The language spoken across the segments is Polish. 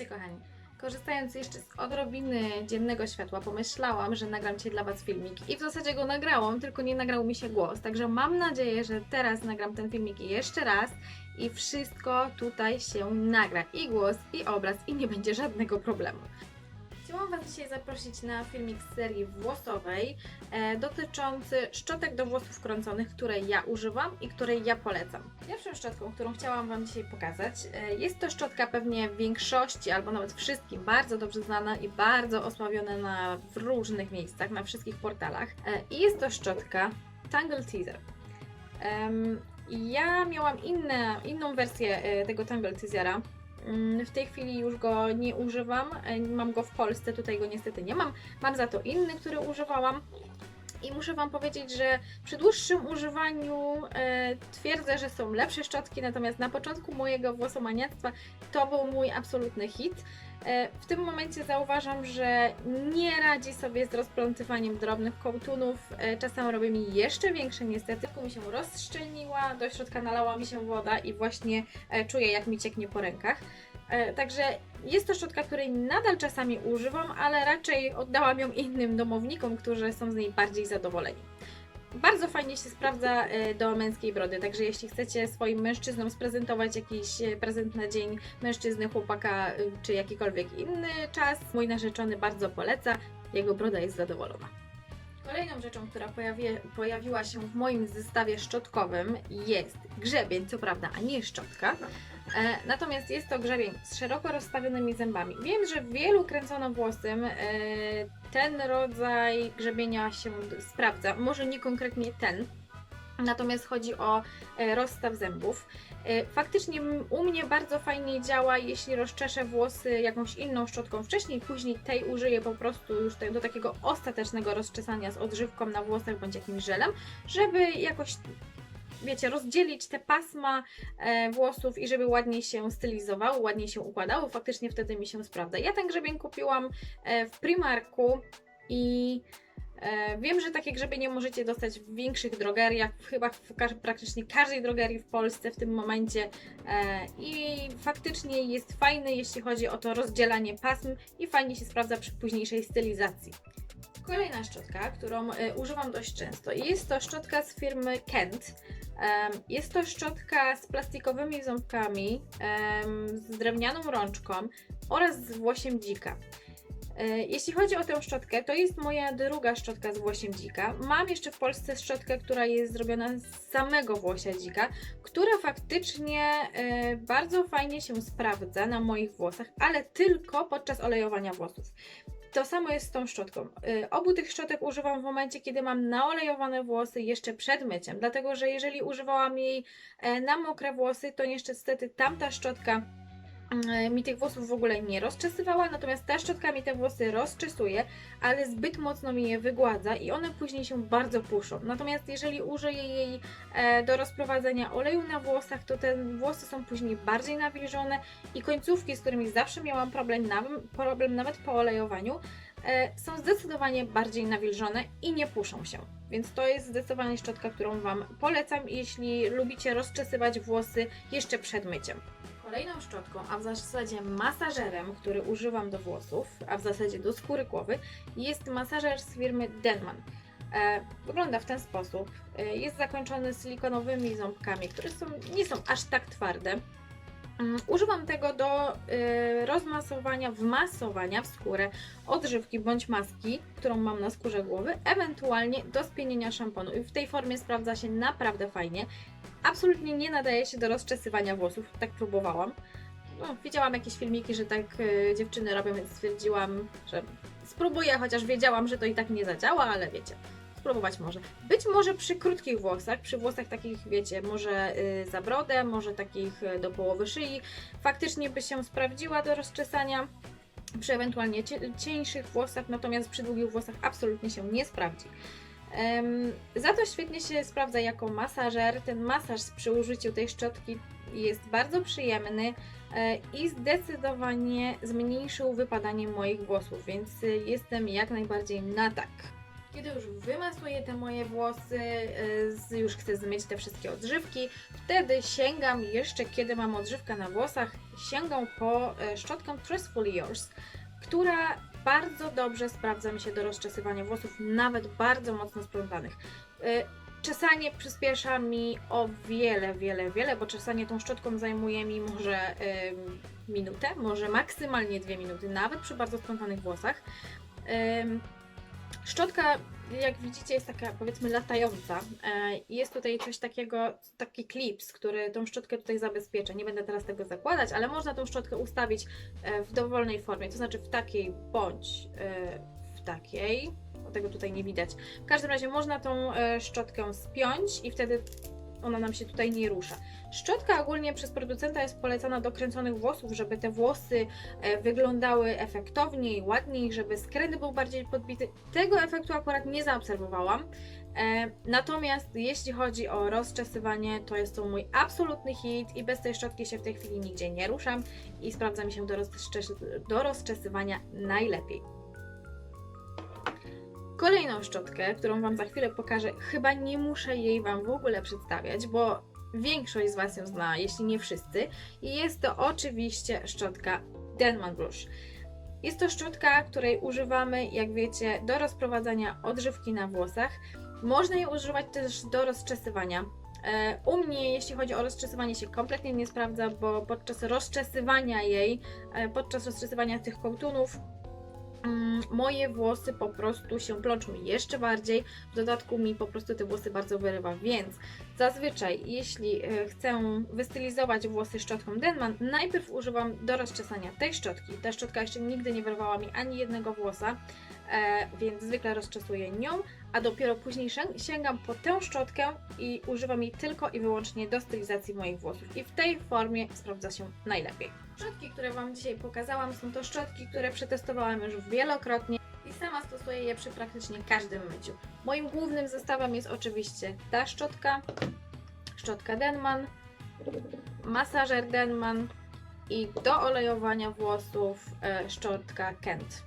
Słuchajcie, kochani, korzystając jeszcze z odrobiny dziennego światła, pomyślałam, że nagram dzisiaj dla Was filmik i w zasadzie go nagrałam, tylko nie nagrał mi się głos. Także mam nadzieję, że teraz nagram ten filmik jeszcze raz i wszystko tutaj się nagra. I głos, i obraz, i nie będzie żadnego problemu. Chciałam Was dzisiaj zaprosić na filmik z serii włosowej e, dotyczący szczotek do włosów kręconych, które ja używam i które ja polecam. Pierwszą szczotką, którą chciałam Wam dzisiaj pokazać, e, jest to szczotka pewnie w większości albo nawet wszystkim bardzo dobrze znana i bardzo osławiona na, w różnych miejscach, na wszystkich portalach. E, I jest to szczotka Tangle Teaser. Ja miałam inne, inną wersję e, tego Tangle Teasera. Mm, W tej chwili już go nie używam. e, Mam go w Polsce, tutaj go niestety nie mam. Mam za to inny, który używałam. I muszę Wam powiedzieć, że przy dłuższym używaniu e, twierdzę, że są lepsze szczotki, natomiast na początku mojego włosomaniactwa to był mój absolutny hit. E, w tym momencie zauważam, że nie radzi sobie z rozplątywaniem drobnych kołtunów. E, czasem robi mi jeszcze większe niestety. Mi się rozszczelniła, do środka nalała mi się woda i właśnie e, czuję jak mi cieknie po rękach. E, Także jest to szczotka, której nadal czasami używam, ale raczej oddałam ją innym domownikom, którzy są z niej bardziej zadowoleni. Bardzo fajnie się sprawdza e, do męskiej brody, także jeśli chcecie swoim mężczyznom sprezentować jakiś e, prezent na dzień mężczyzny, chłopaka czy jakikolwiek inny czas, mój narzeczony bardzo poleca, jego broda jest zadowolona. Kolejną rzeczą, która pojawi, pojawiła się w moim zestawie szczotkowym jest grzebień, co prawda, a nie szczotka. E, natomiast jest to grzebień z szeroko rozstawionymi zębami. Wiem, że wielu kręconowłosym e, ten rodzaj grzebienia się sprawdza. Może nie konkretnie ten, natomiast chodzi o e, rozstaw zębów. Faktycznie u mnie bardzo fajnie działa, jeśli rozczeszę włosy jakąś inną szczotką wcześniej, później tej użyję po prostu już do takiego ostatecznego rozczesania z odżywką na włosach bądź jakimś żelem, żeby jakoś wiecie, rozdzielić te pasma e, włosów i żeby ładniej się stylizowało, ładniej się układało. Faktycznie wtedy mi się sprawdza. Ja ten grzebień kupiłam e, w Primarku i e, wiem, że takie grzebienie możecie dostać w większych drogeriach, chyba w ka- praktycznie każdej drogerii w Polsce w tym momencie e, i faktycznie jest fajny, jeśli chodzi o to rozdzielanie pasm i fajnie się sprawdza przy późniejszej stylizacji. Kolejna szczotka, którą e, używam dość często, jest to szczotka z firmy Kent. Jest to szczotka z plastikowymi ząbkami, z drewnianą rączką oraz z włosiem dzika. E, Jeśli chodzi o tę szczotkę, to jest moja druga szczotka z włosiem dzika. Mam jeszcze w Polsce szczotkę, która jest zrobiona z samego włosia dzika, która faktycznie e, bardzo fajnie się sprawdza na moich włosach, ale tylko podczas olejowania włosów. To samo jest z tą szczotką. Y, Obu tych szczotek używam w momencie, kiedy mam naolejowane włosy jeszcze przed myciem, dlatego że jeżeli używałam jej e, na mokre włosy, to niestety tamta szczotka mi tych włosów w ogóle nie rozczesywała, natomiast ta szczotka mi te włosy rozczesuje, ale zbyt mocno mi je wygładza i one później się bardzo puszą. Natomiast jeżeli użyję jej e, do rozprowadzenia oleju na włosach, to te włosy są później bardziej nawilżone i końcówki, z którymi zawsze miałam problem, problem nawet po olejowaniu, e, są zdecydowanie bardziej nawilżone i nie puszą się. Więc to jest zdecydowanie szczotka, którą Wam polecam, jeśli lubicie rozczesywać włosy jeszcze przed myciem. Kolejną szczotką, a w zasadzie masażerem, który używam do włosów, a w zasadzie do skóry głowy, jest masażer z firmy Denman. E, wygląda w ten sposób. E, jest zakończony silikonowymi ząbkami, które są, nie są aż tak twarde. Mm, Używam tego do y, rozmasowania, wmasowania w skórę odżywki bądź maski, którą mam na skórze głowy, ewentualnie do spienienia szamponu. I w tej formie sprawdza się naprawdę fajnie. Absolutnie nie nadaje się do rozczesywania włosów, tak próbowałam. No, widziałam jakieś filmiki, że tak y, dziewczyny robią, więc stwierdziłam, że spróbuję, chociaż wiedziałam, że to i tak nie zadziała, ale wiecie. Spróbować może. Być może przy krótkich włosach, przy włosach takich, wiecie, może y, za brodę, może takich y, do połowy szyi, faktycznie by się sprawdziła do rozczesania. Przy ewentualnie cie, cieńszych włosach, natomiast przy długich włosach absolutnie się nie sprawdzi. Za to świetnie się sprawdza jako masażer. Ten masaż przy użyciu tej szczotki jest bardzo przyjemny e, i zdecydowanie zmniejszył wypadanie moich włosów, więc y, jestem jak najbardziej na tak. Kiedy już wymasuję te moje włosy, z- już chcę zmyć te wszystkie odżywki, wtedy sięgam jeszcze, kiedy mam odżywkę na włosach, sięgam po y, szczotkę Trustfully Yours, która bardzo dobrze sprawdza mi się do rozczesywania włosów, nawet bardzo mocno splątanych. Y, Czesanie przyspiesza mi o wiele, wiele, wiele, bo czesanie tą szczotką zajmuje mi może ym, minutę, może maksymalnie dwie minuty, nawet przy bardzo splątanych włosach. Ym, Szczotka, jak widzicie, jest taka powiedzmy latająca. E, Jest tutaj coś takiego, taki klips, który tą szczotkę tutaj zabezpiecza. Nie będę teraz tego zakładać, ale można tą szczotkę ustawić e, w dowolnej formie, to znaczy w takiej bądź e, w takiej. Tego tutaj nie widać. W każdym razie można tą szczotkę spiąć i wtedy ona nam się tutaj nie rusza. Szczotka ogólnie przez producenta jest polecana do kręconych włosów, żeby te włosy e, wyglądały efektowniej, ładniej, żeby skręt był bardziej podbity. Tego efektu akurat nie zaobserwowałam. E, Natomiast jeśli chodzi o rozczesywanie, to jest to mój absolutny hit i bez tej szczotki się w tej chwili nigdzie nie ruszam i sprawdza mi się do, rozczes- do rozczesywania najlepiej. Kolejną szczotkę, którą Wam za chwilę pokażę, chyba nie muszę jej Wam w ogóle przedstawiać, bo większość z Was ją zna, jeśli nie wszyscy. I jest to oczywiście szczotka Denman Brush. Jest to szczotka, której używamy, jak wiecie, do rozprowadzania odżywki na włosach. Można jej używać też do rozczesywania. E, U mnie, jeśli chodzi o rozczesywanie, się kompletnie nie sprawdza, bo podczas rozczesywania jej, e, podczas rozczesywania tych kołtunów, moje włosy po prostu się plączą jeszcze bardziej. W dodatku mi po prostu te włosy bardzo wyrywa, więc zazwyczaj, jeśli e, chcę wystylizować włosy szczotką Denman, najpierw używam do rozczesania tej szczotki. Ta szczotka jeszcze nigdy nie wyrwała mi ani jednego włosa, e, więc zwykle rozczesuję nią, a dopiero później sięg- sięgam po tę szczotkę i używam jej tylko i wyłącznie do stylizacji moich włosów. I w tej formie sprawdza się najlepiej. Szczotki, które Wam dzisiaj pokazałam, są to szczotki, które przetestowałam już wielokrotnie i sama stosuję je przy praktycznie każdym myciu. Moim głównym zestawem jest oczywiście ta szczotka, szczotka Denman, masażer Denman i do olejowania włosów e, szczotka Kent.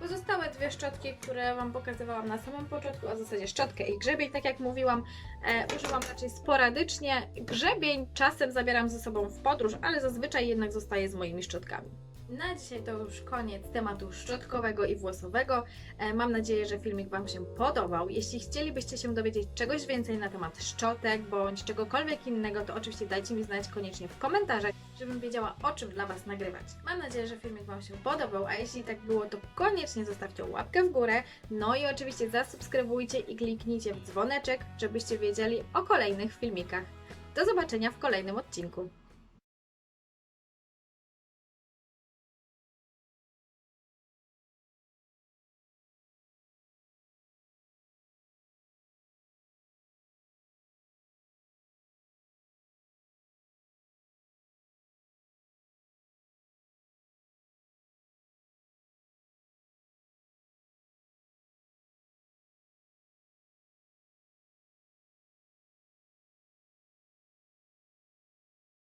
Pozostałe dwie szczotki, które Wam pokazywałam na samym początku, a w zasadzie szczotkę i grzebień, tak jak mówiłam, e, używam raczej sporadycznie. Grzebień czasem zabieram ze sobą w podróż, ale zazwyczaj jednak zostaje z moimi szczotkami. Na dzisiaj to już koniec tematu szczotkowego i włosowego. E, Mam nadzieję, że filmik Wam się podobał. Jeśli chcielibyście się dowiedzieć czegoś więcej na temat szczotek bądź czegokolwiek innego, to oczywiście dajcie mi znać koniecznie w komentarzach, żebym wiedziała o czym dla Was nagrywać. Mam nadzieję, że filmik Wam się podobał, a jeśli tak było, to koniecznie zostawcie łapkę w górę. No i oczywiście zasubskrybujcie i kliknijcie w dzwoneczek, żebyście wiedzieli o kolejnych filmikach. Do zobaczenia w kolejnym odcinku.